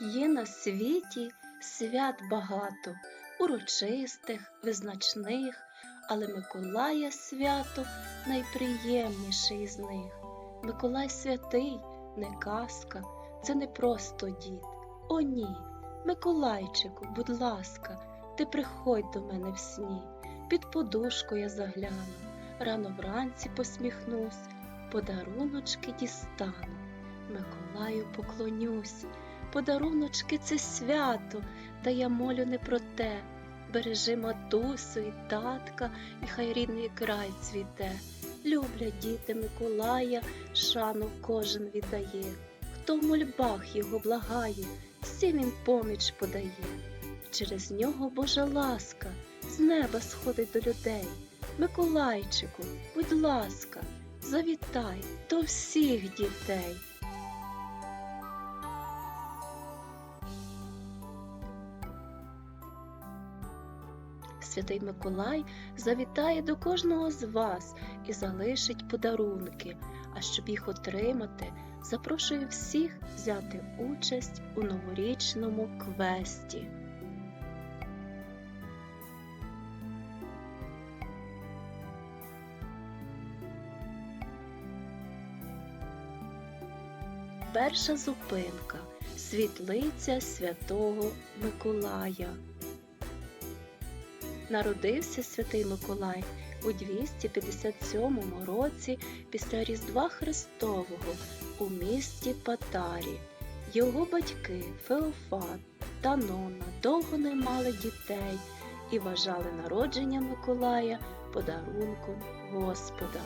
Є на світі свят багато, урочистих, визначних, але Миколая свято найприємніший з них. Миколай святий, не казка, це не просто дід. О, ні, Миколайчику, будь ласка, ти приходь до мене в сні, під подушку я загляну, рано вранці посміхнусь, подаруночки дістану, Миколаю поклонюсь. Подаруночки це свято, та я молю не про те. Бережи матусю і татка, і хай рідний край цвіте. Люблять діти Миколая, шану кожен віддає. Хто в мольбах його благає, всім він поміч подає. Через нього Божа ласка з неба сходить до людей. Миколайчику, будь ласка, завітай до всіх дітей. Святий Миколай завітає до кожного з вас і залишить подарунки. А щоб їх отримати, запрошую всіх взяти участь у новорічному квесті. Перша зупинка світлиця святого Миколая. Народився святий Миколай у 257 році після Різдва Христового у місті Патарі. Його батьки Феофан та Нонна довго не мали дітей і вважали народження Миколая подарунком Господа.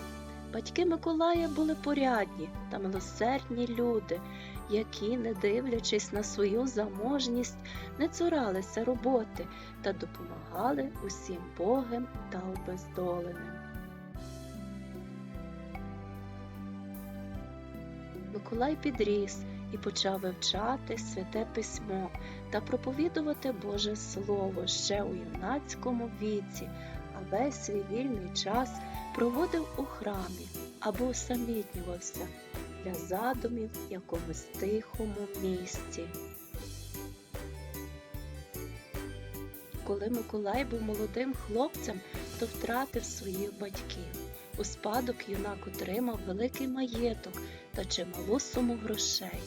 Батьки Миколая були порядні та милосердні люди, які, не дивлячись на свою заможність, не цуралися роботи та допомагали усім богам та обездоленим. Миколай підріс і почав вивчати святе письмо та проповідувати Боже Слово ще у юнацькому віці, а весь свій вільний час проводив у храмі або усамітнювався для задумів в якомусь тихому місці. Коли Миколай був молодим хлопцем, то втратив своїх батьків. У спадок юнак отримав великий маєток та чималу суму грошей.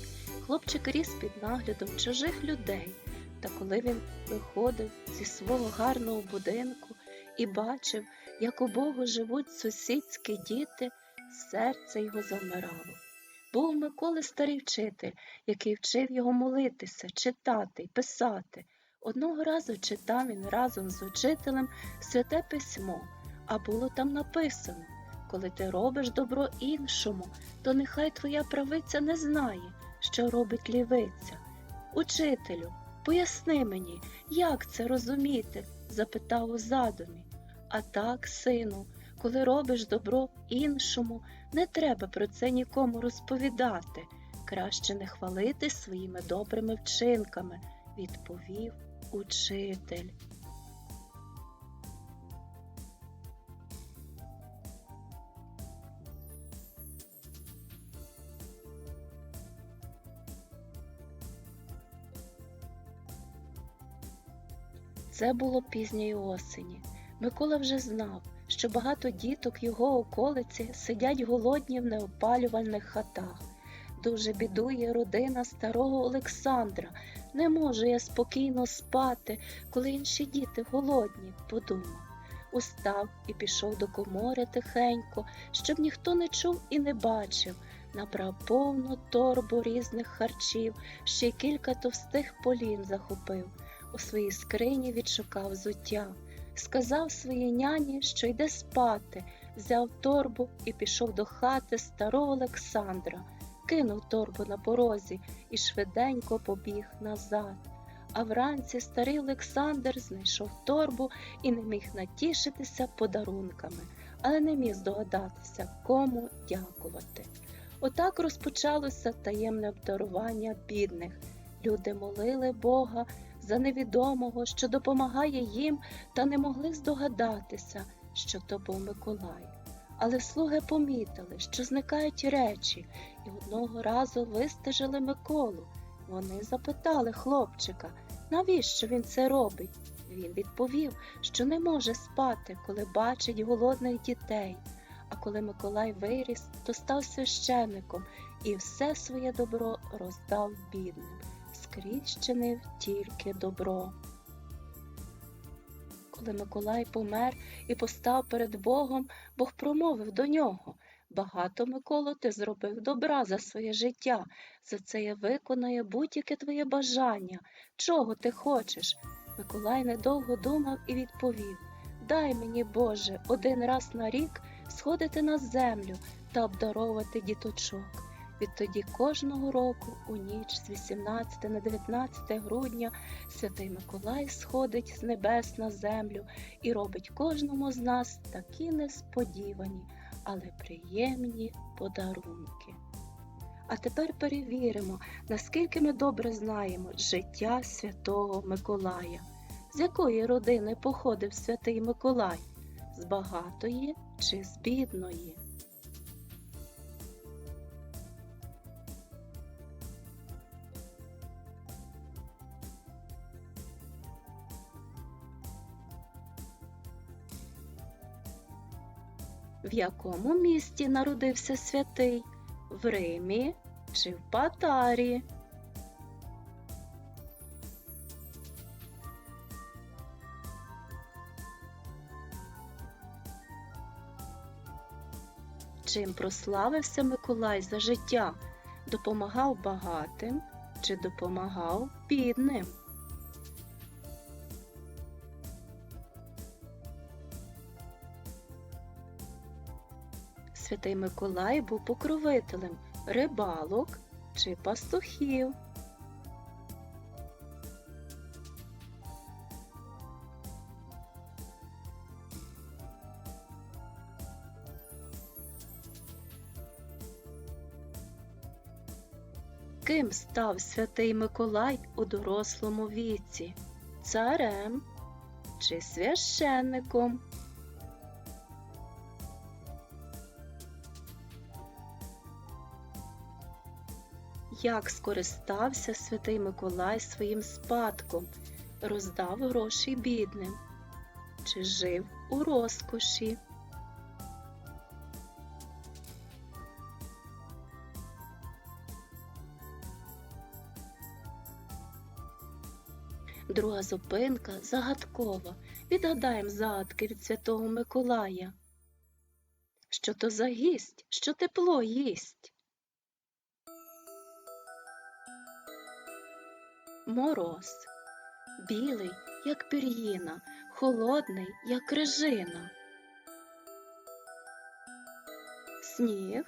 Хлопчик ріс під наглядом чужих людей. Та коли він виходив зі свого гарного будинку і бачив, як у Богу живуть сусідські діти, серце його замирало. Був Миколи старий вчитель, який вчив його молитися, читати писати. Одного разу читав він разом з учителем святе письмо, а було там написано коли ти робиш добро іншому, то нехай твоя правиця не знає, що робить лівиця. Учителю, поясни мені, як це розуміти? запитав у задумі. А так, сину, коли робиш добро іншому, не треба про це нікому розповідати. Краще не хвалити своїми добрими вчинками, відповів учитель. Це було пізньої осені. Микола вже знав, що багато діток його околиці сидять голодні в неопалювальних хатах. Дуже бідує родина старого Олександра. Не можу я спокійно спати, коли інші діти голодні, подумав. Устав і пішов до комори тихенько, щоб ніхто не чув і не бачив. Набрав повну торбу різних харчів, ще кілька товстих полін захопив. У своїй скрині відшукав взуття. Сказав своїй няні, що йде спати, взяв торбу і пішов до хати старого Олександра, кинув торбу на порозі і швиденько побіг назад. А вранці старий Олександр знайшов торбу і не міг натішитися подарунками, але не міг здогадатися, кому дякувати. Отак розпочалося таємне обдарування бідних. Люди молили Бога за невідомого, що допомагає їм, та не могли здогадатися, що то був Миколай. Але слуги помітили, що зникають речі, і одного разу вистежили Миколу. Вони запитали хлопчика, навіщо він це робить. Він відповів, що не може спати, коли бачить голодних дітей. А коли Миколай виріс, то став священником і все своє добро роздав бідним, скрізь чинив тільки добро. Коли Миколай помер і постав перед Богом, Бог промовив до нього Багато, Миколо, ти зробив добра за своє життя. За це я виконаю будь-яке твоє бажання. Чого ти хочеш? Миколай недовго думав і відповів Дай мені, Боже, один раз на рік сходити на землю та обдаровувати діточок. Відтоді кожного року, у ніч з 18 на 19 грудня, святий Миколай сходить з небес на землю і робить кожному з нас такі несподівані, але приємні подарунки. А тепер перевіримо, наскільки ми добре знаємо життя святого Миколая. З якої родини походив святий Миколай? З багатої чи з бідної? В якому місті народився святий? В Римі чи в Патарі? Чим прославився Миколай за життя? Допомагав багатим чи допомагав бідним? Святий Миколай був покровителем рибалок чи пастухів. Ким став святий Миколай у дорослому віці? Царем чи священником? Як скористався святий Миколай своїм спадком, роздав гроші бідним, чи жив у розкоші? Друга зупинка загадкова. Відгадаємо загадки від святого Миколая. Що то за гість, що тепло їсть? Мороз, білий, як пір'їна, холодний, як крижина. Сніг,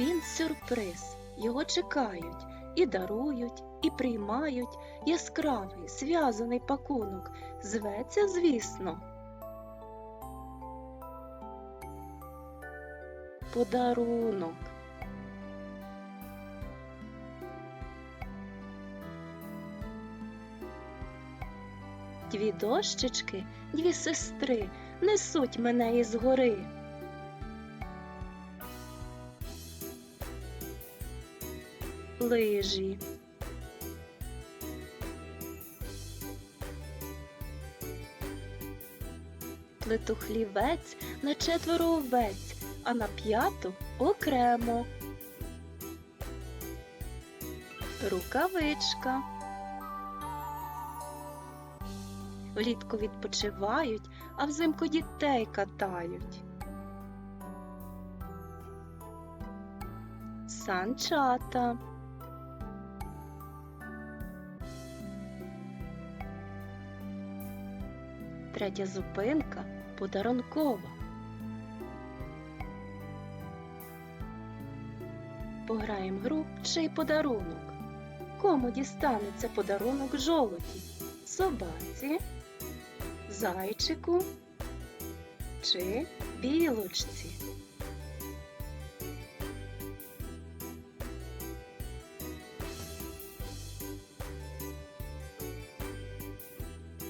він сюрприз, його чекають і дарують, і приймають яскравий, зв'язаний пакунок. Зветься, звісно. Подарунок. Дві дощечки, дві сестри несуть мене із гори. Лижі. Плету хлівець на четверо овець, а на п'яту окремо. Рукавичка. Влітку відпочивають, а взимку дітей катають. Санчата. Третя зупинка подарункова. Пограємо гру чий подарунок. Кому дістанеться подарунок жолоді? Собаці, зайчику чи білочці?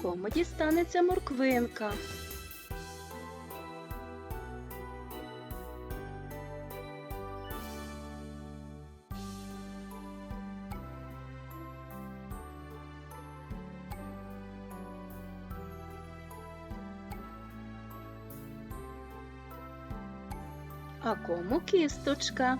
Кому дістанеться морквинка? А кому кісточка?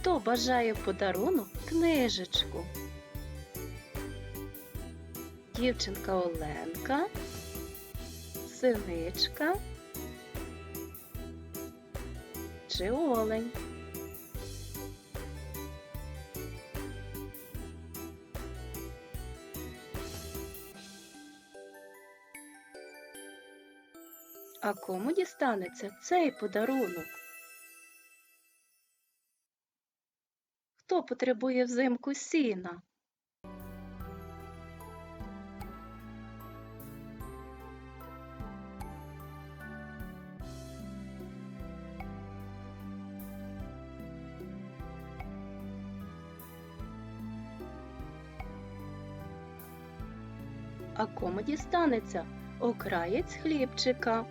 Хто бажає подарунок книжечку? Дівчинка Оленка, синичка чи олень? А кому дістанеться цей подарунок? Хто потребує взимку сіна? А кому дістанеться окраєць хлібчика?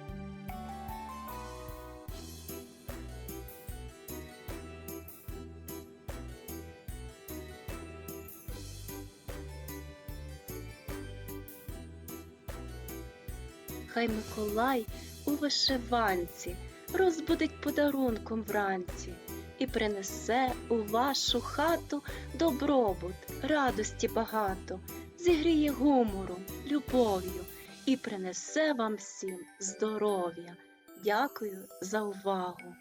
Хай Миколай у вишиванці розбудить подарунком вранці і принесе у вашу хату добробут, радості багато, зігріє гумором, любов'ю і принесе вам всім здоров'я. Дякую за увагу!